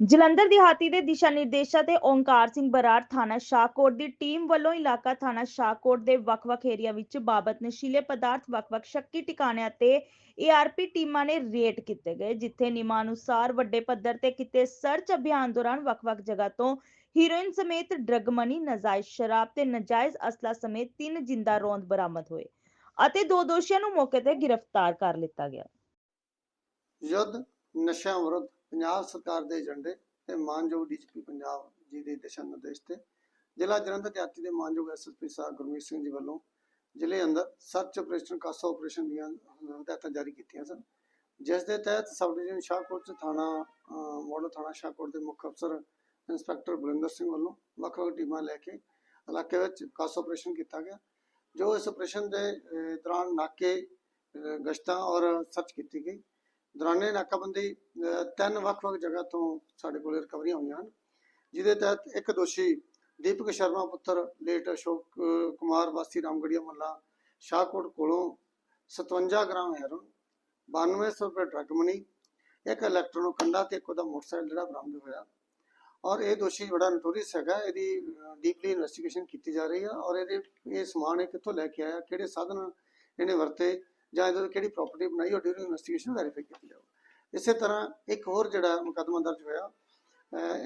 ਜਲੰਧਰ ਦਿਹਾਤੀ ਦੇ ਦਿਸ਼ਾ ਨਿਰਦੇਸ਼ਾਂ ਤੇ ਓਂਕਾਰ ਸਿੰਘ ਬਰਾੜ ਥਾਣਾ ਸ਼ਾਹਕੋਟ ਦੀ ਟੀਮ ਵੱਲੋਂ ਇਲਾਕਾ ਥਾਣਾ ਸ਼ਾਹਕੋਟ ਦੇ ਵੱਖ-ਵੱਖ ਏਰੀਆ ਵਿੱਚ ਬਾਬਤ ਨਸ਼ੀਲੇ ਪਦਾਰਥ, ਵੱਖ-ਵੱਖ ਸ਼ੱਕੀ ਟਿਕਾਣਿਆਂ ਤੇ ਏਆਰਪੀ ਟੀਮਾਂ ਨੇ ਰੇਡ ਕੀਤੇ ਗਏ, ਜਿੱਥੇ ਨਿਯਮਾਨੁਸਾਰ ਵੱਡੇ ਪੱਧਰ ਤੇ ਕੀਤੇ ਸਰਚ ਅਭਿਆਨ ਦੌਰਾਨ ਵੱਖ-ਵੱਖ ਜਗ੍ਹਾ ਤੋਂ ਹੀਰੋਇਨ ਸਮੇਤ ਡਰੱਗ ਮਨੀ ਨਾਜਾਇਜ਼ ਸ਼ਰਾਬ ਤੇ ਨਾਜਾਇਜ਼ ਅਸਲਾ ਸਮੇਤ ਤਿੰਨ ਜਿੰਦਾ ਰੋਂਦ ਬਰਾਮਦ ਹੋਏ ਅਤੇ ਦੋ ਦੋਸ਼ੀਆਂ ਨੂੰ ਮੌਕੇ ਤੇ ਗ੍ਰਿਫਤਾਰ ਕਰ ਲਿੱਤਾ ਗਿਆ। ਯੁੱਧ ਨਸ਼ਿਆਂ ਵਿਰੁੱਧ ਪੰਜਾਬ ਸਰਕਾਰ ਦੇ ਏਜੰਡੇ ਤੇ ਮਾਨਯੋਗ ਡੀਜੀਪੀ ਪੰਜਾਬ ਜੀ ਦੇ ਦਿਸ਼ਾ ਨਿਰਦੇਸ਼ ਤੇ ਜ਼ਿਲ੍ਹਾ ਜਲੰਧਰ ਦਿਹਾਤੀ ਦੇ ਮਾਨਯੋਗ ਐਸਐਸਪੀ ਸਾਹਿਬ ਗੁਰਮੀਤ ਸਿੰਘ ਜੀ ਵੱਲੋਂ ਜ਼ਿਲ੍ਹੇ ਅੰਦਰ ਸਰਚ ਆਪਰੇਸ਼ਨ ਕਾਸਾ ਆਪਰੇਸ਼ਨ ਦੀਆਂ ਹਦਾਇਤਾਂ ਜਾਰੀ ਕੀਤੀਆਂ ਸਨ ਜਿਸ ਦੇ ਤਹਿਤ ਸਬ ਡਿਵੀਜ਼ਨ ਸ਼ਾਹਕੋਟ ਥਾਣਾ ਅਹ, ਥਾਣਾ ਸ਼ਾਹਕੋਟ ਦੇ ਮੁੱਖ ਅਫਸਰ ਇੰਸਪੈਕਟਰ ਬਲਿੰਦਰ ਸਿੰਘ ਵੱਲੋਂ ਵੱਖ-ਵੱਖ ਟੀਮਾਂ ਲੈ ਕੇ ਇਲਾਕੇ ਵਿੱਚ ਕਾਸਾ ਆਪਰੇਸ਼ਨ ਕੀਤਾ ਗਿਆ ਜੋ ਇਸ ਆਪਰੇਸ਼ਨ ਦੇ ਦੌਰਾਨ ਨਾਕੇ ਗਸ਼ਤਾਂ ਔਰ ਸਰਚ ਕੀਤੀ ਗਈ। ਦੌਰਾਨੇ ਨਾਕਾਬੰਦੀ ਤਿੰਨ ਵੱਖ-ਵੱਖ ਜਗ੍ਹਾ ਤੋਂ ਸਾਡੇ ਕੋਲ ਰਿਕਵਰੀਆਂ ਹੋਈਆਂ ਹਨ, ਜਿਹਦੇ ਤਹਿਤ ਇੱਕ ਦੋਸ਼ੀ ਦੀਪਕ ਸ਼ਰਮਾ ਪੁੱਤਰ, ਲੇਟ ਅਸ਼ੋਕ ਕੁਮਾਰ ਵਾਸੀ ਰਾਮਗੜੀਆ ਮੱਲਾ ਸ਼ਾਹਕੋਟ ਕੋਲੋਂ 57 ਗ੍ਰਾਮ ਹੈਰੋਨ 9200 ਰੁਪਏ ਡਰੱਗ ਮਨੀ ਇੱਕ ਇਲੈਕਟ੍ਰੋਨੋ ਕੰਡਾ ਤੇ ਇੱਕ ਉਹਦਾ ਮੋਟਰਸਾਈਕਲ ਜਿਹੜਾ ਬਰਾਮਦ ਹੋਇਆ। ਔਰ ਇਹ ਦੋਸ਼ੀ ਬੜਾ ਨਟੋਰੀਅਸ ਹੈਗਾ, ਇਹਦੀ ਡੀਪਲੀ ਇਨਵੈਸਟੀਗੇਸ਼ਨ ਕੀਤੀ ਜਾ ਰਹੀ ਹੈ ਔਰ ਇਹਦੇ, ਇਹ ਸਮਾਨ ਇਹ ਕਿੱਥੋਂ ਲੈ ਕੇ ਆਇਆ, ਕਿਹੜੇ ਸਾਧਨ ਇਹਨੇ ਵਰਤੇ ਜਾਂ ਇਹਦੇ ਕਿਹੜੀ ਪ੍ਰਾਪਰਟੀ ਬਣਾਈ ਉਹ ਡਿਊਰਿੰਗ ਇਨਵੈਸਟੀਗੇਸ਼ਨ ਵੈਰੀਫਾਈ ਕੀਤੀ ਜਾਊ। ਇਸੇ ਤਰ੍ਹਾਂ ਇੱਕ ਹੋਰ ਜਿਹੜਾ ਮੁਕੱਦਮਾ ਦਰਜ ਹੋਇਆ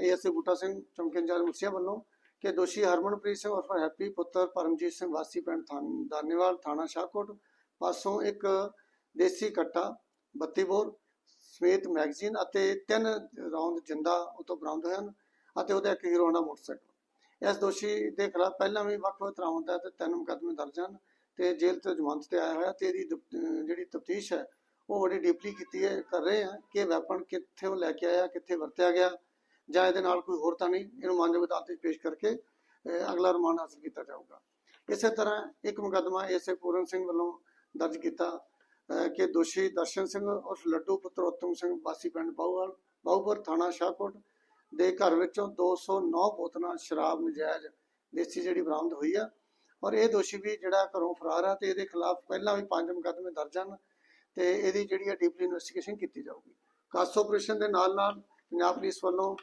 ਏਐਸਏ ਬੂਟਾ ਸਿੰਘ ਚੌਂਕੀ ਇੰਚਾਰਜ ਮੁਰਸੀਆ ਵੱਲੋਂ ਕਿ ਦੋਸ਼ੀ ਹਰਮਨਪ੍ਰੀਤ ਸਿੰਘ ਉਰਫ ਹੈਪੀ ਪੁੱਤਰ ਪਰਮਜੀਤ ਸਿੰਘ ਵਾਸੀ ਪਿੰਡ ਦਾਨੇਵਾਲ ਥਾਣਾ ਸ਼ਾਹਕੋਟ, ਪਾਸੋਂ ਇੱਕ ਦੇਸੀ ਕੱਟਾ 32 ਬੋਰ ਸਮੇਤ ਮੈਗਜ਼ੀਨ ਅਤੇ ਤਿੰਨ ਰੌਂਦ ਜਿੰਦਾ ਉਹ ਬਰਾਮਦ ਹੋਏ ਹਨ ਅਤੇ ਉਹਦਾ ਇੱਕ ਹੀਰੋ ਹੋਂਡਾ ਮੋਟਰਸਾਈਕਲ। ਇਸ ਦੋਸ਼ੀ ਦੇ ਖਿਲਾਫ ਪਹਿਲਾਂ ਵੀ ਵੱਖ-ਵੱਖ ਤਰ੍ਹਾਂ ਦਾ ਤਿੰਨ ਮੁਕੱਦਮੇ ਦਰਜ ਹਨ। ਤੇ ਜੇਲ੍ਹ ਤੋਂ ਜ਼ਮਾਨਤ ਤੇ ਆਇਆ ਹੋਇਆ ਤੇ ਇਹਦੀ ਜਿਹੜੀ ਤਫਤੀਸ਼ ਹੈ, ਉਹ ਬੜੀ ਡੀਪਲੀ ਕੀਤੀ ਹੈ, ਕਰ ਰਹੇ ਆ ਕਿ ਵੈਪਨ ਕਿੱਥੇ ਉਹ ਲੈ ਕੇ ਆਇਆ, ਕਿੱਥੇ ਵਰਤਿਆ ਗਿਆ, ਜਾਂ ਇਹਦੇ ਨਾਲ ਕੋਈ ਹੋਰ ਤਾਂ ਨਹੀਂ, ਇਹਨੂੰ ਮਾਨਯੋਗ ਅਦਾਲਤ ਵਿੱਚ ਪੇਸ਼ ਕਰਕੇ ਅਗਲਾ ਰਿਮਾਂਡ ਹਾਸਲ ਕੀਤਾ ਜਾਊਗਾ। ਇਸੇ ਤਰ੍ਹਾਂ ਇੱਕ ਮੁਕੱਦਮਾ ਐਸਏ ਪੂਰਨ ਸਿੰਘ ਵੱਲੋਂ ਦਰਜ ਕੀਤਾ ਕਿ ਦੋਸ਼ੀ ਦਰਸ਼ਨ ਸਿੰਘ ਉਰਫ ਲੱਡੂ ਪੁੱਤਰ ਉਤਮ ਸਿੰਘ ਬਾਸੀ ਪਿੰਡ ਬਾਹੂਵਾਲ ਬਾਹੂਪੁਰ ਥਾਣਾ ਸ਼ਾਹਕੋਟ ਦੇ ਘਰ ਵਿੱਚੋਂ 209 ਬੋਤਲਾਂ ਸ਼ਰਾਬ ਨਜਾਇਜ਼ ਦੇਸੀ ਜਿਹੜੀ ਬਰਾਮਦ ਹੋਈ ਆ ਔਰ ਇਹ ਦੋਸ਼ੀ ਵੀ ਜਿਹੜਾ ਘਰੋਂ ਫਰਾਰ ਆ ਤੇ ਇਹਦੇ ਖਿਲਾਫ ਪਹਿਲਾਂ ਵੀ ਪੰਜ ਮੁਕੱਦਮੇ ਦਰਜ ਹਨ ਤੇ ਇਹਦੀ ਜਿਹੜੀ ਹੈ ਡੀਪਲੀ ਇਨਵੈਸਟੀਗੇਸ਼ਨ ਕੀਤੀ ਜਾਊਗੀ। ਕਾਸ ਆਪਰੇਸ਼ਨ ਦੇ ਨਾਲ ਨਾਲ ਪੰਜਾਬ ਪੁਲਿਸ ਵੱਲੋਂ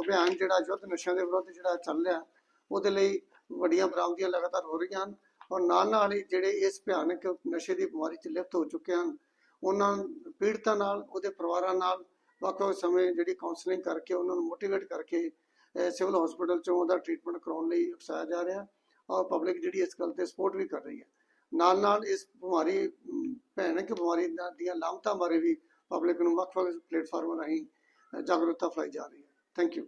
ਅਭਿਆਨ ਜਿਹੜਾ ਯੁੱਧ ਨਸ਼ਿਆਂ ਦੇ ਵਿਰੁੱਧ ਜਿਹੜਾ ਚੱਲ ਰਿਹਾ, ਉਹਦੇ ਲਈ ਵੱਡੀਆਂ ਬਰਾਮਦੀਆਂ ਲਗਾਤਾਰ ਹੋ ਰਹੀਆਂ ਹਨ ਔਰ ਨਾਲ ਨਾਲ ਹੀ ਜਿਹੜੇ ਇਸ ਭਿਆਨਕ ਨਸ਼ੇ ਦੀ ਬਿਮਾਰੀ 'ਚ ਲਿਪਤ ਹੋ ਚੁੱਕੇ ਹਨ, ਉਹਨਾਂ ਪੀੜਤਾਂ ਨਾਲ, ਉਹਦੇ ਪਰਿਵਾਰਾਂ ਨਾਲ ਵੱਖ-ਵੱਖ ਸਮੇਂ ਜਿਹੜੀ ਕਾਉਂਸਲਿੰਗ ਕਰਕੇ, ਉਹਨਾਂ ਨੂੰ ਮੋਟੀਵੇਟ ਕਰਕੇ ਸਿਵਲ ਹਸਪੀਟਲ 'ਚੋਂ ਉਹਦਾ ਟ੍ਰੀਟਮੈਂਟ ਕਰਾਉਣ ਲਈ ਉਕਸਾਇਆ ਜਾ ਰਿਹਾ। ਔਰ ਪਬਲਿਕ ਜਿਹੜੀ ਇਸ ਗੱਲ ਤੇ ਸਪੋਰਟ ਵੀ ਕਰ ਰਹੀ ਹੈ। ਨਾਲ ਨਾਲ ਇਸ ਬਿਮਾਰੀ ਭੈਣਕ ਬਿਮਾਰੀ ਦੀਆਂ ਲਾਮਤਾਂ ਬਾਰੇ ਵੀ ਪਬਲਿਕ ਨੂੰ ਵੱਖ-ਵੱਖ ਪਲੇਟਫਾਰਮਾਂ ਰਾਹੀਂ ਜਾਗਰੂਕਤਾ ਫੈਲਾਈ ਜਾ ਰਹੀ ਹੈ। Thank you